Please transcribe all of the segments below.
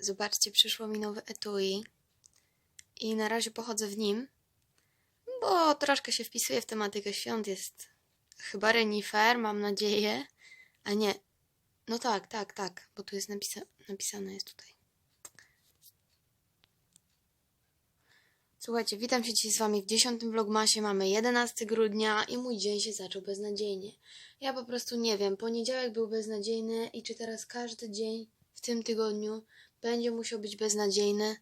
Zobaczcie, przyszło mi nowy etui. I na razie pochodzę w nim, bo troszkę się wpisuje w tematykę świąt. Jest chyba renifer, mam nadzieję. A nie. No tak, tak, tak, bo tu jest napisa napisane jest tutaj. Słuchajcie, witam się dzisiaj z Wami w 10 vlogmasie. Mamy 11 grudnia i mój dzień się zaczął beznadziejnie. Ja po prostu nie wiem. Poniedziałek był beznadziejny i czy teraz każdy dzień w tym tygodniu będzie musiał być beznadziejny?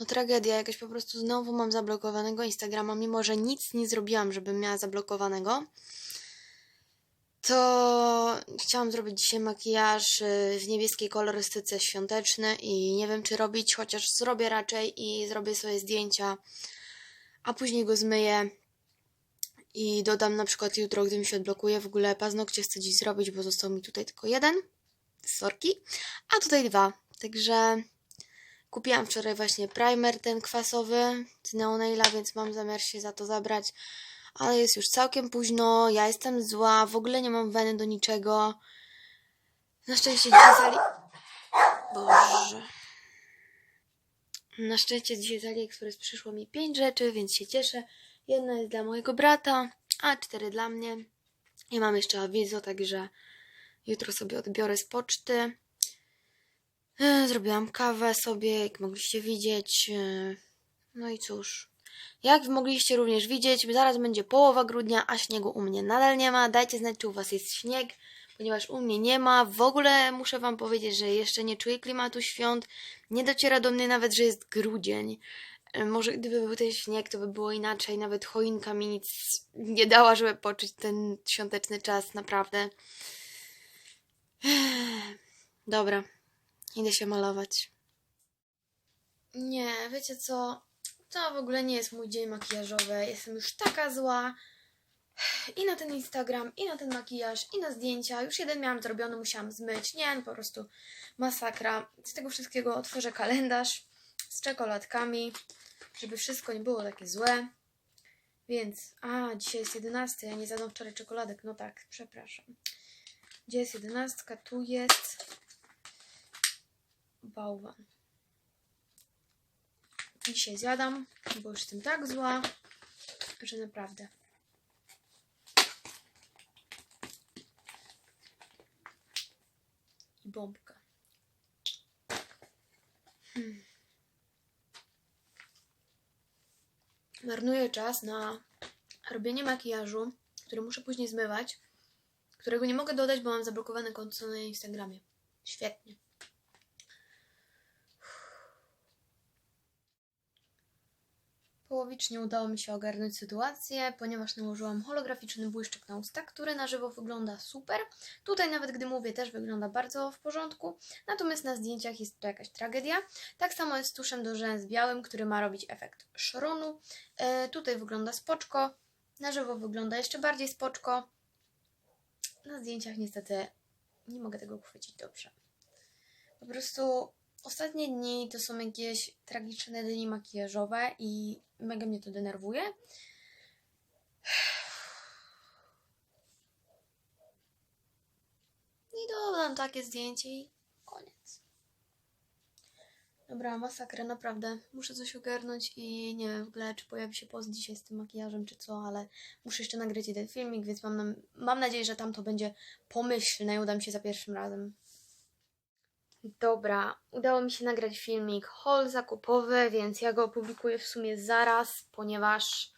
No tragedia, jakaś po prostu znowu mam zablokowanego Instagrama, mimo że nic nie zrobiłam, żebym miała zablokowanego. To chciałam zrobić dzisiaj makijaż y, w niebieskiej kolorystyce świąteczny i nie wiem czy robić, chociaż zrobię raczej i zrobię sobie zdjęcia, a później go zmyję i dodam na przykład jutro, gdy mi się odblokuje. W ogóle paznokcie chcę dziś zrobić, bo został mi tutaj tylko jeden, sorki, a tutaj dwa. Także kupiłam wczoraj właśnie primer ten kwasowy z Neonaila, więc mam zamiar się za to zabrać. Ale jest już całkiem późno, ja jestem zła, w ogóle nie mam weny do niczego. Na szczęście dzisiaj zali... Boże. Na szczęście dzisiaj z AliExpress przyszło mi pięć rzeczy, więc się cieszę. Jedna jest dla mojego brata, a cztery dla mnie. I mam jeszcze awizo, także jutro sobie odbiorę z poczty. E, Zrobiłam kawę sobie, jak mogliście widzieć. E, No i cóż. Jak mogliście również widzieć, zaraz będzie połowa grudnia, a śniegu u mnie nadal nie ma. Dajcie znać, czy u Was jest śnieg, ponieważ u mnie nie ma. W ogóle muszę Wam powiedzieć, że jeszcze nie czuję klimatu świąt. Nie dociera do mnie nawet, że jest grudzień. E, Może gdyby był ten śnieg, to by było inaczej. Nawet choinka mi nic nie dała, żeby poczuć ten świąteczny czas, naprawdę. Dobra, idę się malować. Nie, wiecie co? To w ogóle nie jest mój dzień makijażowy. Jestem już taka zła. I na ten Instagram, i na ten makijaż, i na zdjęcia. Już jeden miałam zrobiony, musiałam zmyć. Nie, no po prostu masakra. Z tego wszystkiego otworzę kalendarz z czekoladkami, żeby wszystko nie było takie złe. Więc, a, dzisiaj jest 11, ja nie zadam wczoraj czekoladek. No tak, przepraszam. Gdzie jest 11? Tu jest bałwan. Dzisiaj zjadam, bo już jestem tak zła, że naprawdę. I bombka. Hmm. Marnuję czas na robienie makijażu, który muszę później zmywać, którego nie mogę dodać, bo mam zablokowane konto na Instagramie. Świetnie. Połowicznie udało mi się ogarnąć sytuację, ponieważ nałożyłam holograficzny błyszczyk na usta, który na żywo wygląda super. Tutaj nawet gdy mówię też wygląda bardzo w porządku, natomiast na zdjęciach jest to jakaś tragedia. Tak samo jest z tuszem do rzęs białym, który ma robić efekt szronu. E, tutaj wygląda spoczko, na żywo wygląda jeszcze bardziej spoczko. Na zdjęciach niestety nie mogę tego uchwycić dobrze. Po prostu ostatnie dni to są jakieś tragiczne dni makijażowe i mega mnie to denerwuje. I dodam takie zdjęcie i koniec. Dobra, masakra, naprawdę. Muszę coś ogarnąć i nie wiem w ogóle, czy pojawi się post dzisiaj z tym makijażem, czy co, ale muszę jeszcze nagrać jeden filmik, więc mam, mam nadzieję, że tam to będzie pomyślne i uda mi się za pierwszym razem. Dobra, udało mi się nagrać filmik haul zakupowy, więc ja go opublikuję w sumie zaraz, ponieważ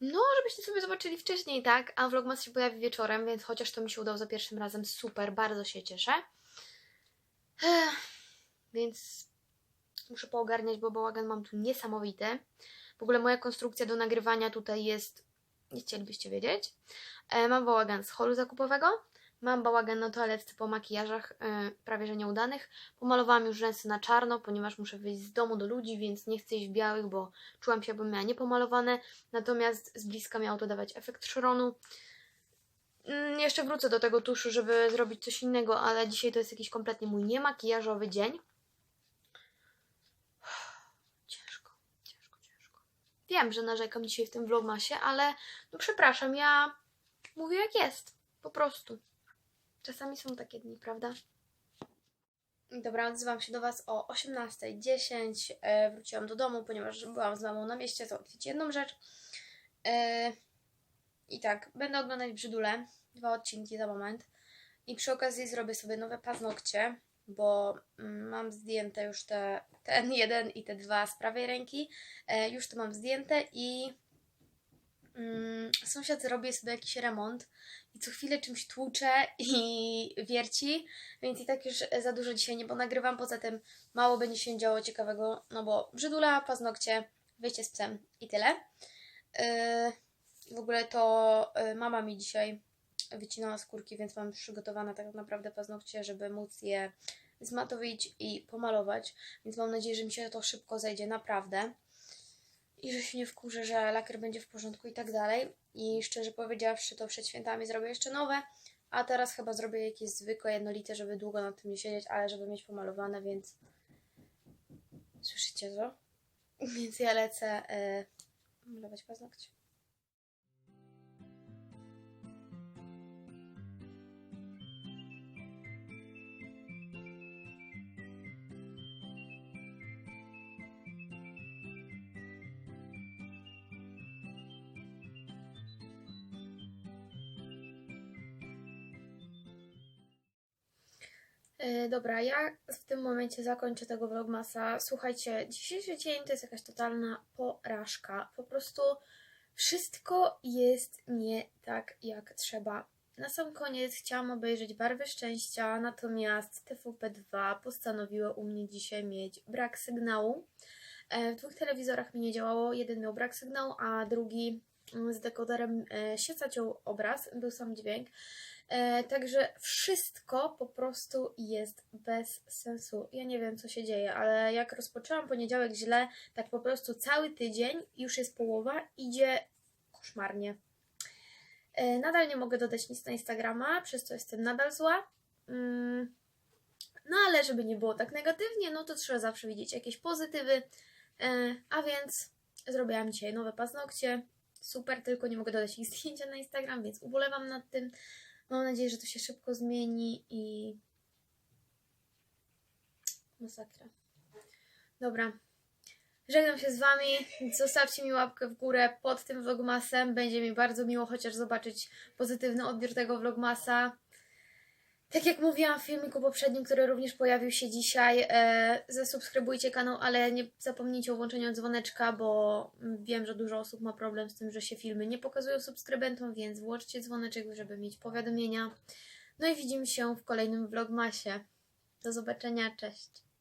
no, żebyście sobie zobaczyli wcześniej, tak? A vlogmas się pojawi wieczorem, więc chociaż to mi się udało za pierwszym razem, super, bardzo się cieszę. Ech, więc muszę poogarniać, bo bałagan mam tu niesamowity. W ogóle moja konstrukcja do nagrywania tutaj jest, nie chcielibyście wiedzieć. E, mam bałagan z holu zakupowego, Mam bałagan na toaletce po makijażach, e, prawie że nieudanych. Pomalowałam już rzęsy na czarno, ponieważ muszę wyjść z domu do ludzi, więc nie chcę iść w białych, bo czułam się, jakbym miała niepomalowane. Natomiast z bliska miało to dawać efekt szronu. Mm, Jeszcze wrócę do tego tuszu, żeby zrobić coś innego, ale dzisiaj to jest jakiś kompletnie mój niemakijażowy dzień. Ciężko, ciężko, ciężko. Wiem, że narzekam dzisiaj w tym vlogmasie, ale no przepraszam, ja mówię jak jest. Po prostu. Czasami są takie dni, prawda? Dobra, odzywam się do Was o 18.10. E, wróciłam do domu, ponieważ byłam z mamą na mieście załatwić jedną rzecz. E, I tak, będę oglądać Brzydule, dwa odcinki za moment. I przy okazji zrobię sobie nowe paznokcie, bo mm, mam zdjęte już te, ten jeden i te dwa z prawej ręki. E, już to mam zdjęte i mm, sąsiad zrobi sobie jakiś remont i co chwilę czymś tłucze i wierci, więc i tak już za dużo dzisiaj nie ponagrywam. Poza tym mało będzie się działo ciekawego, no bo brzydula, paznokcie, wyjście z psem i tyle. Yy, w ogóle to yy, mama mi dzisiaj wycinała skórki, więc mam przygotowane tak naprawdę paznokcie, żeby móc je zmatowić i pomalować. Więc mam nadzieję, że mi się to szybko zejdzie, naprawdę. I że się nie wkurzę, że lakier będzie w porządku i tak dalej. I szczerze powiedziawszy, to przed świętami zrobię jeszcze nowe. A teraz chyba zrobię jakieś zwykłe, jednolite, żeby długo nad tym nie siedzieć, ale żeby mieć pomalowane, więc słyszycie to? Więc ja lecę yy, malować paznokcie. Dobra, ja w tym momencie zakończę tego vlogmasa. Słuchajcie, dzisiejszy dzień to jest jakaś totalna porażka. Po prostu wszystko jest nie tak jak trzeba. Na sam koniec chciałam obejrzeć Barwy Szczęścia, natomiast TVP2 postanowiło u mnie dzisiaj mieć brak sygnału. E, W dwóch telewizorach mi nie działało, jeden miał brak sygnału, a drugi mm, z dekoderem e, się zaciął obraz, był sam dźwięk. E, także wszystko po prostu jest bez sensu. Ja nie wiem, co się dzieje, ale jak rozpoczęłam poniedziałek źle, tak po prostu cały tydzień, już jest połowa, idzie koszmarnie. E, nadal nie mogę dodać nic na Instagrama, przez co jestem nadal zła. Mm, no ale żeby nie było tak negatywnie, no to trzeba zawsze widzieć jakieś pozytywy. E, a więc zrobiłam dzisiaj nowe paznokcie. Super, tylko nie mogę dodać ich zdjęcia na Instagram, więc ubolewam nad tym. Mam nadzieję, że to się szybko zmieni i. Masakra. Dobra. Żegnam się z Wami. Zostawcie mi łapkę w górę pod tym vlogmasem. Będzie mi bardzo miło chociaż zobaczyć pozytywny odbiór tego vlogmasa. Tak jak mówiłam w filmiku poprzednim, który również pojawił się dzisiaj, e, zasubskrybujcie kanał, ale nie zapomnijcie o włączeniu dzwoneczka, bo wiem, że dużo osób ma problem z tym, że się filmy nie pokazują subskrybentom, więc włączcie dzwoneczek, żeby mieć powiadomienia. No i widzimy się w kolejnym vlogmasie. Do zobaczenia, cześć!